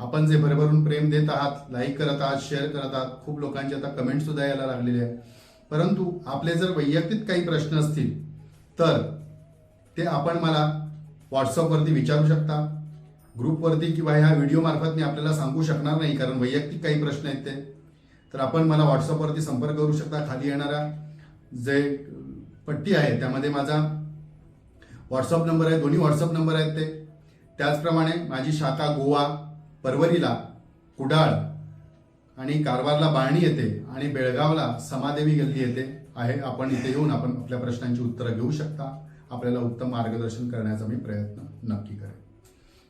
आपण जे भरभरून प्रेम देत आहात लाईक करत आहात शेअर करत आहात खूप लोकांचे आता कमेंट सुद्धा यायला लागलेले आहेत. परंतु आपले जर वैयक्तिक काही प्रश्न असतील तर ते आपण मला व्हॉट्सअपवरती विचारू शकता ग्रुपवरती किंवा ह्या व्हिडिओमार्फत मी आपल्याला सांगू शकणार नाही कारण वैयक्तिक काही प्रश्न आहेत ते. तर आपण मला व्हॉट्सअपवरती संपर्क करू शकता खाली येणारा जे पट्टी आहे त्यामध्ये माझा व्हॉट्सअप नंबर आहे दोन्ही व्हॉट्सअप नंबर आहेत ते. त्याचप्रमाणे माझी शाखा गोवा परवरीला कुडाळ आणि कारवारला बाळणी येते आणि बेळगावला समादेवी गल्ली येते आहे. आपण इथे येऊन आपण आपल्या प्रश्नांची उत्तरं घेऊ शकता. आपल्याला उत्तम मार्गदर्शन करण्याचा मी प्रयत्न नक्की करेन.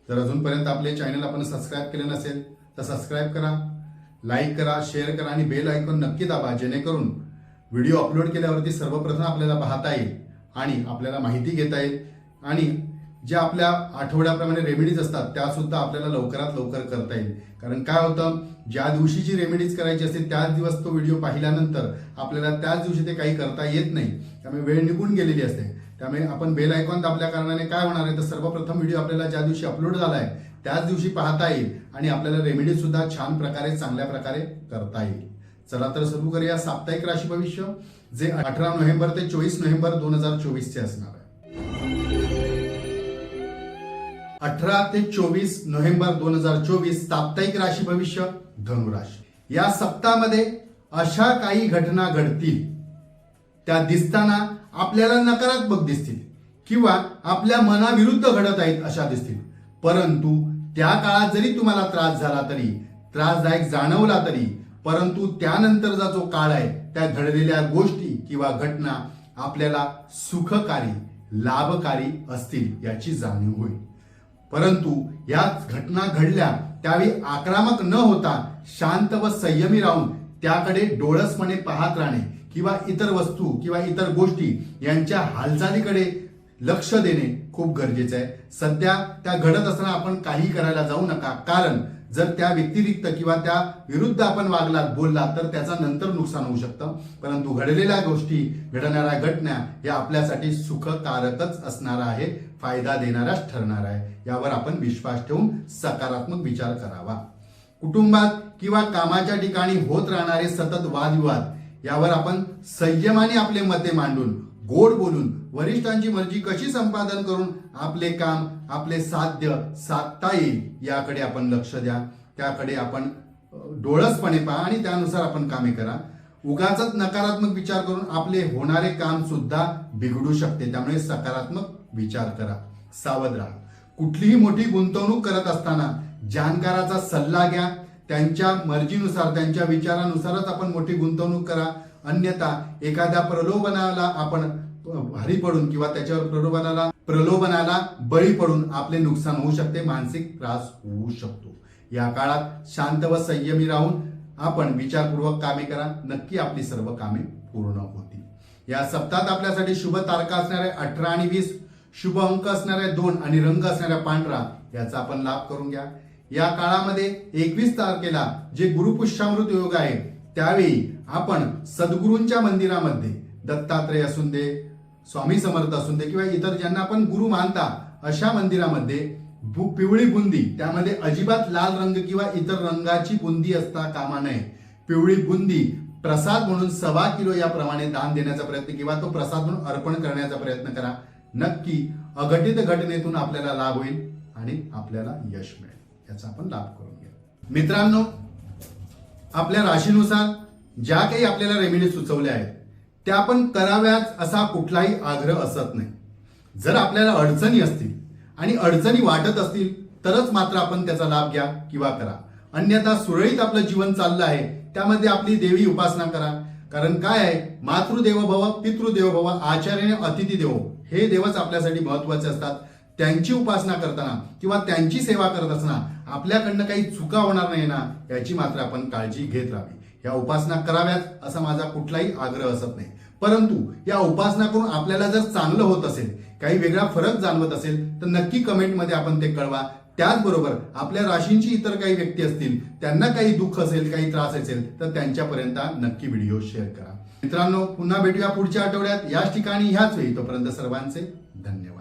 जर अजूनपर्यंत आपले चॅनल आपण सबस्क्राईब केले नसेल तर सबस्क्राईब करा लाईक करा शेअर करा आणि बेल आयकॉन नक्की दाबा. जेणेकरून व्हिडिओ अपलोड केल्यावरती सर्वप्रथम आपल्याला पाहता येईल आणि आपल्याला माहिती घेता येईल आणि ज्या आपल्या आठवड्याप्रमाणे रेमेडीज असतात त्या सुद्धा आपल्याला लवकरात लवकर करता येईल. कारण काय होतं ज्या दिवशी जी रेमेडीज करायची असते त्याच दिवस तो व्हिडिओ पाहिल्यानंतर आपल्याला त्याच दिवशी ते काही करता येत नाही. त्यामुळे वेळ निघून गेलेली असते. त्यामुळे आपण बेल आयकॉन दाबल्या कारणाने काय होणार आहे तर सर्वप्रथम व्हिडिओ आपल्याला ज्या दिवशी अपलोड झाला आहे त्याच दिवशी पाहता येईल आणि आपल्याला रेमेडीज सुद्धा छान प्रकारे चांगल्या प्रकारे करता येईल. चला तर सुरू करूया साप्ताहिक राशी भविष्य जे अठरा नोव्हेंबर ते चोवीस नोव्हेंबर दोन हजार चोवीसचे असणार आहे. अठरा ते चोवीस नोव्हेंबर दोन हजार चोवीस साप्ताहिक राशी भविष्य धनुराशी. या सप्ताहामध्ये अशा काही घटना घडतील त्या दिसताना आपल्याला नकारात्मक दिसतील किंवा आपल्या मनाविरुद्ध घडत आहेत अशा दिसतील. परंतु त्या काळात जरी तुम्हाला त्रास झाला तरी त्रासदायक जाणवला तरी परंतु त्यानंतरचा जो काळ आहे त्या घडलेल्या गोष्टी किंवा घटना आपल्याला सुखकारी लाभकारी असतील याची जाणीव होईल. परंतु याच घटना घडल्या त्यावेळी आक्रमक न होता शांत व संयमी राहून त्याकडे डोळसपणे पाहत राहणे किंवा इतर वस्तू किंवा इतर गोष्टी यांच्या हालचालीकडे लक्ष देणे खूप गरजेचं आहे. सध्या त्या घडत असताना आपण काही करायला जाऊ नका. कारण जर त्या व्यतिरिक्त किंवा त्या विरुद्ध आपण वागलात बोललात तर त्याचा नंतर नुकसान होऊ शकतं. परंतु घडलेल्या गोष्टी घडणाऱ्या घटना या आपल्यासाठी सुखकारकच असणार आहे फायदा देणाऱ्याच ठरणार आहे. यावर आपण विश्वास ठेवून सकारात्मक विचार करावा. कुटुंबात किंवा कामाच्या ठिकाणी होत राहणारे सतत वादविवाद यावर आपण संयमाने आपले मते मांडून गोड बोलून वरिष्ठांची मर्जी कशी संपादन करून आपले काम आपले साध्य साधता येईल याकडे आपण लक्ष द्या. त्याकडे आपण डोळसपणे पहा आणि त्यानुसार आपण कामे करा. उगाच नकारात्मक विचार करून आपले होणारे काम सुद्धा बिघडू शकते. त्यामुळे सकारात्मक विचार करा. सावध राहा. कुठलीही मोठी गुंतवणूक करत असताना जाणकाराचा सल्ला घ्या. त्यांच्या मर्जीनुसार त्यांच्या विचारानुसारच आपण मोठी गुंतवणूक करा. अन्यथा एखाद्या प्रलोभनाला आपण भारी पडून किंवा त्याच्यावर प्रलोभनाला प्रलोभनाला बळी पडून आपले नुकसान होऊ शकते मानसिक त्रास होऊ शकतो. या काळात शांत व संयमी राहून आपण विचारपूर्वक कामे करा नक्की आपली सर्व कामे पूर्ण होतील. या सप्ताहात आपल्यासाठी शुभ तारखा असणाऱ्या अठरा आणि वीस शुभ अंक असणाऱ्या दोन आणि रंग असणाऱ्या पांढरा याचा आपण लाभ करून घ्या. या काळामध्ये एकवीस तारखेला जे गुरुपुष्यामृत योग आहे त्यावेळी आपण सद्गुरूंच्या मंदिरामध्ये दत्तात्रय असून दे स्वामी समर्थ असून दे किंवा इतर ज्यांना आपण गुरु मानता अशा मंदिरामध्ये पिवळी बुंदी त्यामध्ये अजिबात लाल रंग किंवा इतर रंगाची बुंदी असता कामा नये. पिवळी बुंदी प्रसाद म्हणून सव्वा किलो याप्रमाणे दान देण्याचा प्रयत्न किंवा तो प्रसाद म्हणून अर्पण करण्याचा प्रयत्न करा. नक्की अघटित घटनेतून आपल्याला लाभ होईल आणि आपल्याला यश मिळेल. याचा आपण लाभ करून घ्या. मित्रांनो आपल्या राशीनुसार ज्या काही आपल्याला रेमेडी सुचवल्या आहेत त्या आपण कराव्याच असा कुठलाही आग्रह असत नाही. जर आपल्याला अडचणी असतील आणि अडचणी वाटत असतील तरच मात्र आपण त्याचा लाभ घ्या किंवा करा. अन्यथा सुरळीत आपलं जीवन चाललं आहे त्यामध्ये आपली देवी उपासना करा. कारण काय आहे मातृदेव भव पितृदेव भव आचार्य अतिथी देव हे देवच आपल्यासाठी महत्त्वाचे असतात. त्यांची उपासना करताना किंवा त्यांची सेवा करत असताना आपल्याकडनं काही चुका होणार नाही ना याची मात्र आपण काळजी घेत राहावी. या उपासना कराव्यात असा माझा कुठलाही आग्रह असत नाही. परंतु या उपासना करून आपल्याला जर चांगलं होत असेल काही वेगळा फरक जाणवत असेल तर नक्की कमेंटमध्ये आपण ते कळवा. त्याचबरोबर आपल्या राशींची इतर काही व्यक्ती असतील त्यांना काही दुःख असेल काही त्रास असेल तर त्यांच्यापर्यंत नक्की व्हिडिओ शेअर करा. मित्रांनो पुन्हा भेटूया पुढच्या आठवड्यात. याच ठिकाणी ह्याच वेळी तोपर्यंत सर्वांचे धन्यवाद.